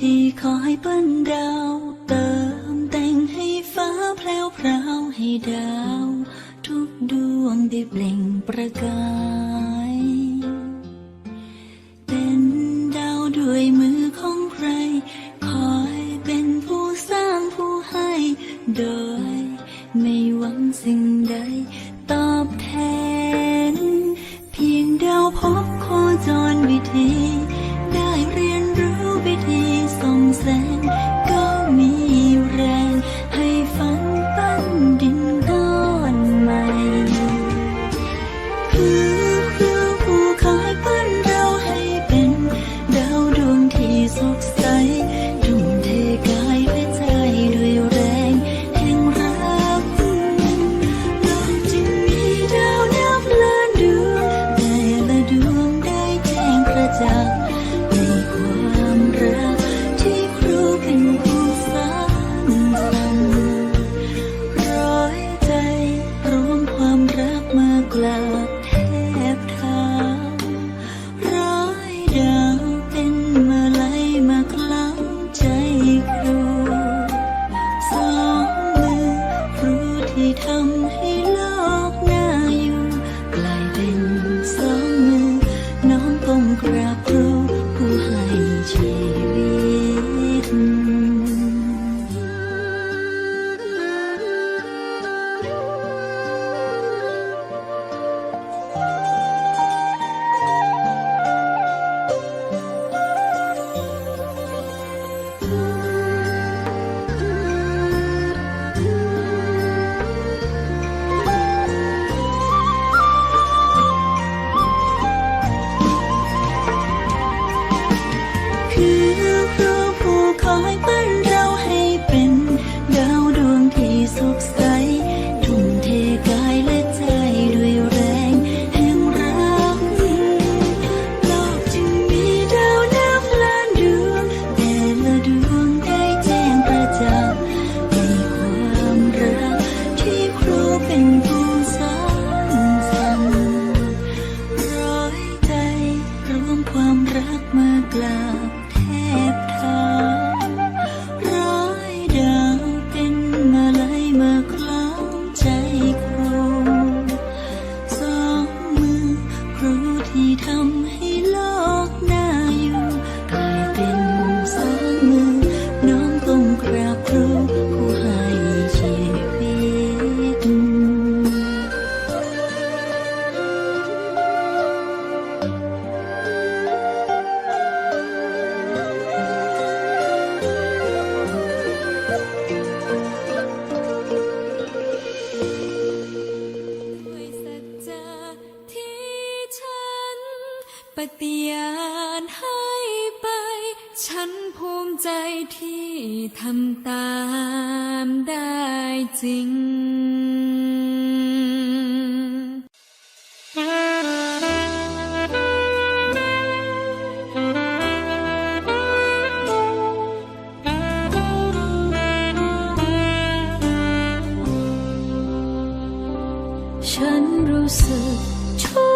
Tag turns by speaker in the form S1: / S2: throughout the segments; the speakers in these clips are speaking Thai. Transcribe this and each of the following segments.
S1: ทีขอให้เปิ้นดาวเติมแต่งให้ฟ้าแพรวพราวให้ดาว ทุกดวงได้เปล่งประกาย
S2: ปฏิญาณให้ไป ฉันภูมิใจที่ทำตามได้จริง
S3: ฉันรู้สึกทุก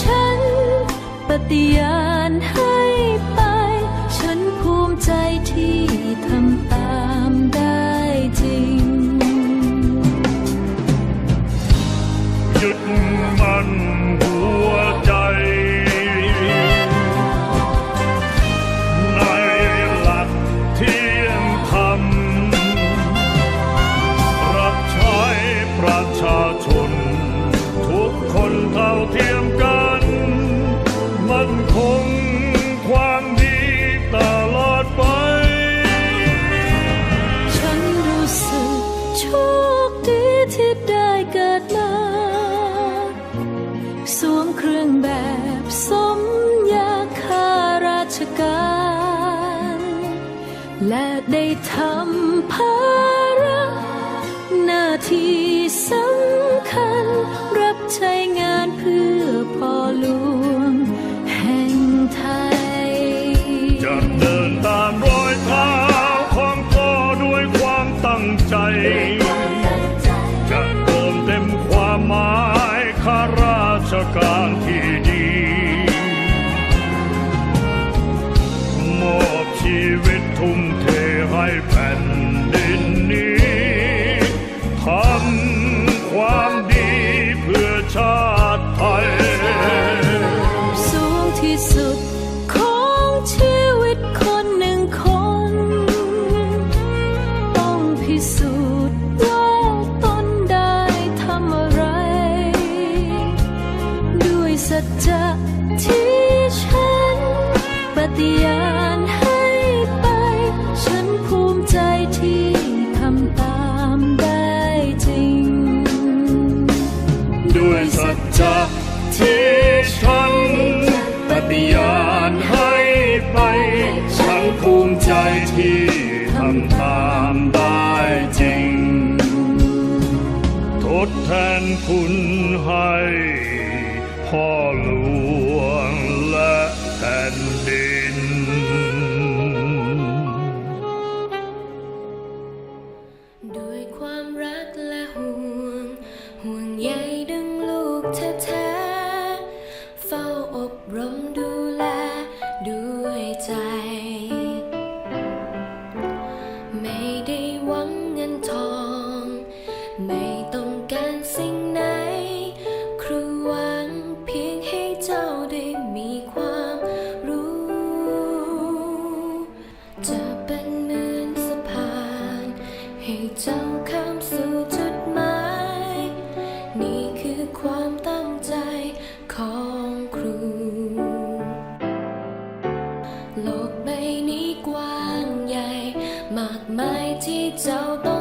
S2: ฉันปฏิญา ที่ทำตามได้จริง
S3: ทดแทนคุณให้พ่อ
S4: May 走动。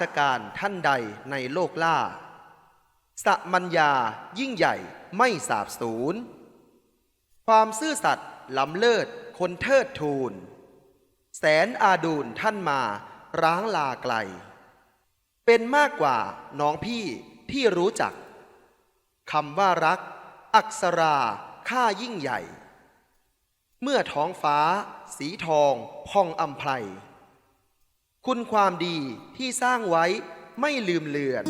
S4: ชกา
S2: รท่านใด
S5: ในโลกล่า สมัญญายิ่งใหญ่ไม่สาบสูญ ความซื่อสัตย์ล้ำเลิศคนเทิดทูน แสนอาดูลท่านมาร้างลาไกล เป็นมากกว่าน้องพี่ที่รู้จักคำว่ารัก อักษราค่ายิ่งใหญ่ เมื่อท้องฟ้า สีทองพองอำไพร คุณความดีที่สร้างไว้ไม่ลืมเลือน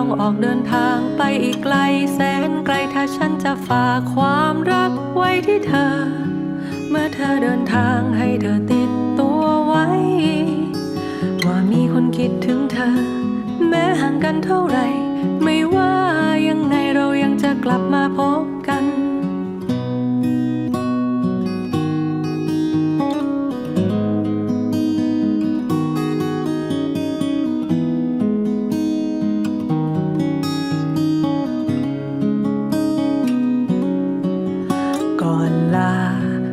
S6: ต้องออกเดินทางไปอีกไกลแสนไกลถ้าฉันจะฝากความรักไว้ที่เธอ เมื่อเธอเดินทางให้เธอติดตัวไว้ ว่ามีคนคิดถึงเธอ แม้ห่างกันเท่าไหร่ ไม่ว่ายังไงเรายังจะกลับมาพบกัน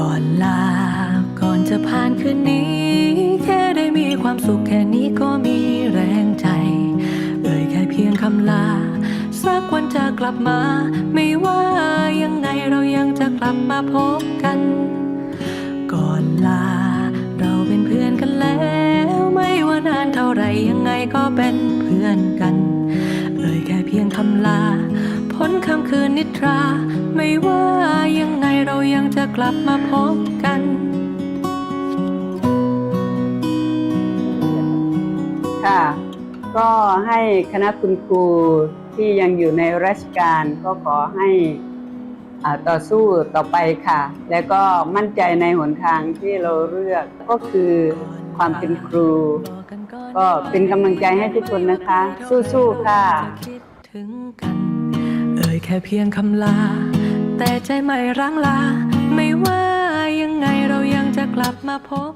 S6: ก่อนลา ก่อนจะผ่านคืนนี้ แค่ได้มีความสุขแค่นี้ก็มีแรงใจ เอ่ยแค่เพียงคำลา สักวันจะกลับมา ไม่ว่ายังไงเรายังจะกลับมาพบกัน ก่อนลา เราเป็นเพื่อนกันแล้ว ไม่ว่านานเท่าไหรยังไงก็เป็นเพื่อนกัน เอ่ยแค่เพียงคำลา พ้นค่ำคืนนิทรา ไม่ว่ายังไงเรายังจะกลับมาพบกัน
S7: ค่ะ ก็ให้คณะคุณครูที่ยังอยู่ในราชการก็ขอให้อ่าต่อสู้ต่อไปค่ะ และก็มั่นใจในหนทางที่เราเลือกก็คือความเป็นครู ก็เป็นกำลังใจให้ทุกคนนะคะ สู้ๆค่ะ
S6: ค่เพียงคำลา แต่ใจไม่ร้างลา ไม่ว่ายังไงเรายังจะกลับมาพบ